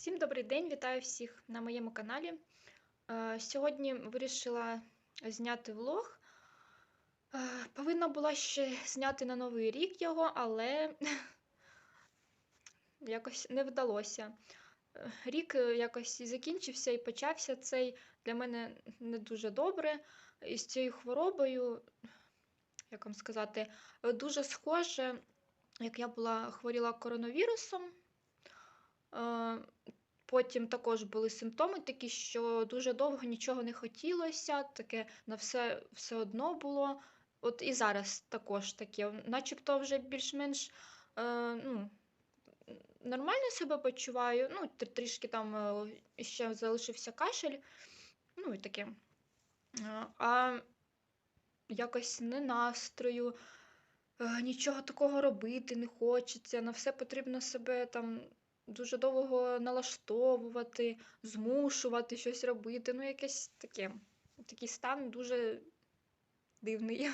Всім добрий день, вітаю всіх на моєму каналі. Е, Сьогодні вирішила зняти влог. Е, Повинна була ще зняти на Новий рік його, але якось не вдалося. Е, Рік якось і закінчився і почався цей для мене не дуже добре. І з цією хворобою, як вам сказати, дуже схоже, як я була хворіла коронавірусом. Е, Потім також були симптоми такі, що дуже довго нічого не хотілося, таке на все все одно було. От і зараз також таке, начебто вже більш-менш е, ну, нормально себе почуваю. Ну, трішки там е, ще залишився кашель, ну і таке. Е, А якось не настрою, нічого такого робити не хочеться, на все потрібно себе там дуже довго налаштовувати, змушувати щось робити. Ну, якесь таке. Такий стан дуже дивний.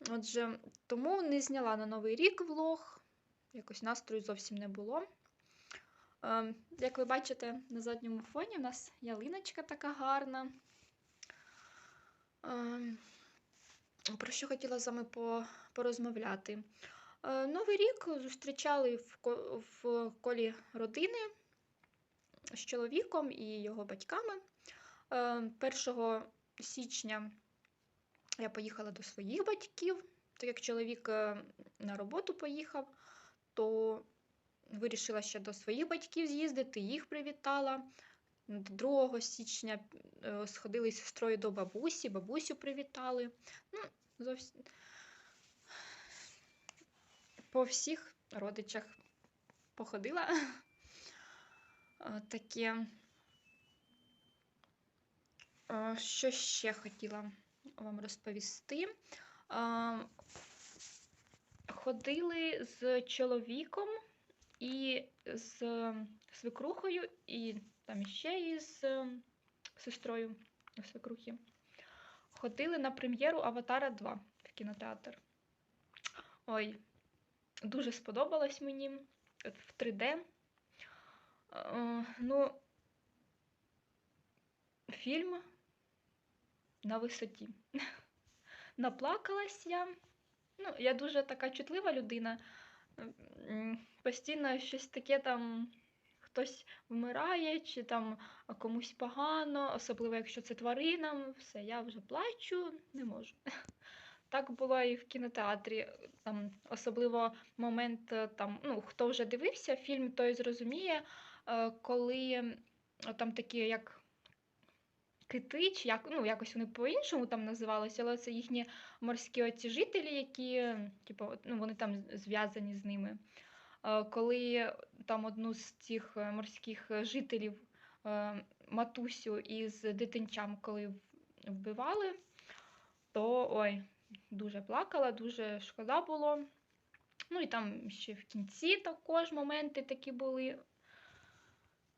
Отже, тому не зняла на Новий рік влог. Якось настрою зовсім не було. Е, Як ви бачите, на задньому фоні в нас ялиночка така гарна. Е, Про що хотіла з вами порозмовляти? Е, Новий рік зустрічали в, колі родини з чоловіком і його батьками. Е, 1 січня я поїхала до своїх батьків, так як чоловік е, на роботу поїхав, то вирішила ще до своїх батьків з'їздити, їх привітала. 2 січня е, сходили з сестрою до бабусі, бабусю привітали. Ну, зовсім по всіх родичах походила. Е, Таке. Е, Що ще хотіла вам розповісти? Е, Ходили з чоловіком і з свекрухою, і там ще із е, сестрою свекрухи. Ходили на прем'єру Аватара 2 в кінотеатр. Ой, дуже сподобалось мені в 3D. Е, Ну, фільм на висоті. Наплакалась я. Ну, я дуже така чутлива людина. Постійно щось таке там хтось вмирає, чи там комусь погано, особливо якщо це тваринам, все, я вже плачу, не можу. Так було і в кінотеатрі. Там особливо момент, е, там, ну, хто вже дивився фільм, той зрозуміє, е, коли там такі як кити, чи як, ну, якось вони по-іншому там називалися, але це їхні морські оці жителі, які, типу, ну, вони там зв'язані з ними. Е, Коли там одну з цих е, морських е, жителів, е, матусю із дитинчам, коли вбивали, то ой, дуже плакала, дуже шкода було. Ну і там ще в кінці також моменти такі були.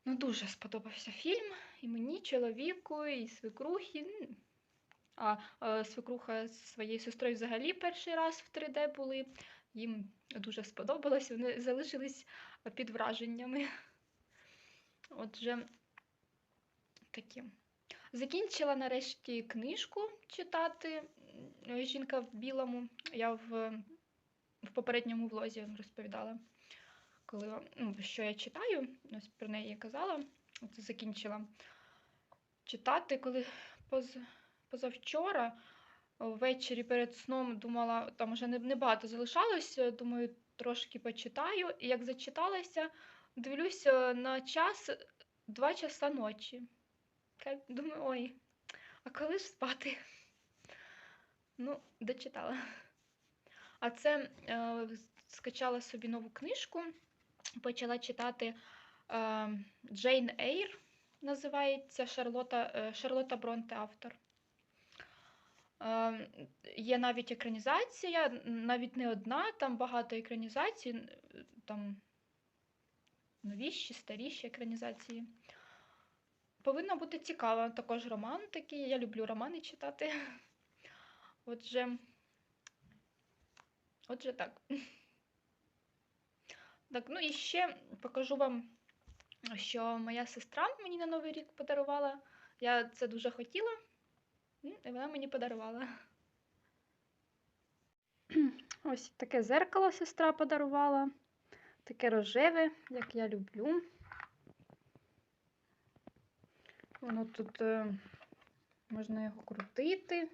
Ну, дуже сподобався фільм. І мені, чоловіку, і свекрухі. А е, свекруха з своєю сестрою взагалі перший раз в 3D були. Їм дуже сподобалось, вони залишились під враженнями. Отже, такі. Закінчила нарешті книжку читати Жінка в білому. Я в, в попередньому влозі розповідала, коли, ну, що я читаю, ось про неї казала. От закінчила читати, коли поз, позавчора ввечері перед сном думала, там вже небагато залишалось, е, думаю, трошки почитаю. І як зачиталася, дивлюся на час 2 часа ночі. Думаю, ой, а коли ж спати? Ну, дочитала. А це е, скачала собі нову книжку, почала читати е, Джейн Ейр, називається Шарлота, е, Шарлота Бронте автор. Е, Є навіть екранізація, навіть не одна, там багато екранізацій, там новіші, старіші екранізації. Повинна бути цікава. Також роман такий. Я люблю романи читати. Отже, отже, так. Так, ну і ще покажу вам що моя сестра мені на Новий рік подарувала. Я це дуже хотіла, і вона мені подарувала. Ось таке зеркало сестра подарувала. Таке рожеве, як я люблю. Воно тут е, можна його крутити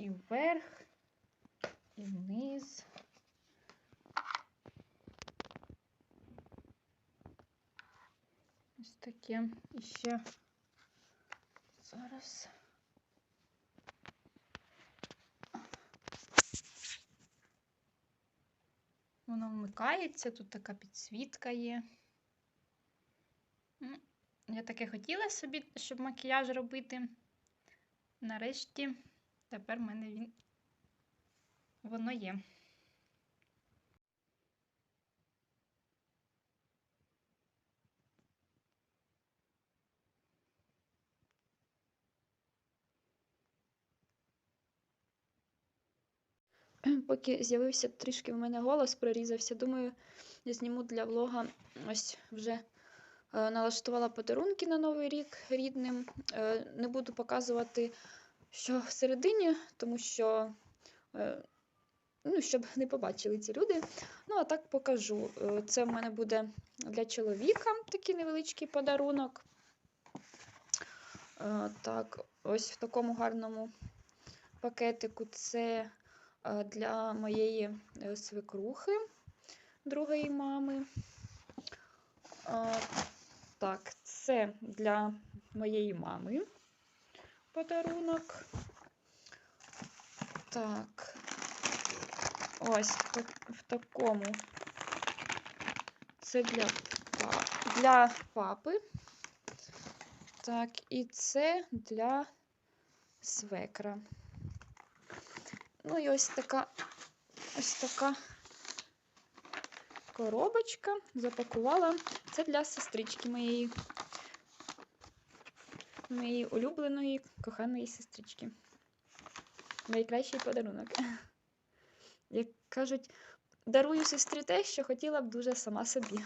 і вверх, і вниз. Ось таке. І ще зараз. Воно вмикається, тут така підсвітка є. Я таке хотіла собі, щоб макіяж робити. Нарешті тепер в мене він воно є. Поки з'явився трішки в мене голос, прорізався. Думаю, я зніму для влога. Ось вже е, налаштувала подарунки на Новий рік рідним. Е, не буду показувати, що всередині, тому що, е, ну, щоб не побачили ці люди. Ну, а так покажу. Е, Це в мене буде для чоловіка такий невеличкий подарунок. Е, Так, ось в такому гарному пакетику це для моєї свекрухи, другої мами. Так, це для моєї мами подарунок. Так, ось в такому. Це для, для папи. Так, і це для свекра. Ну і ось така ось така коробочка запакувала. Це для сестрички моєї, моєї улюбленої коханої сестрички. Найкращий подарунок. Як кажуть, дарую сестрі те, що хотіла б дуже сама собі.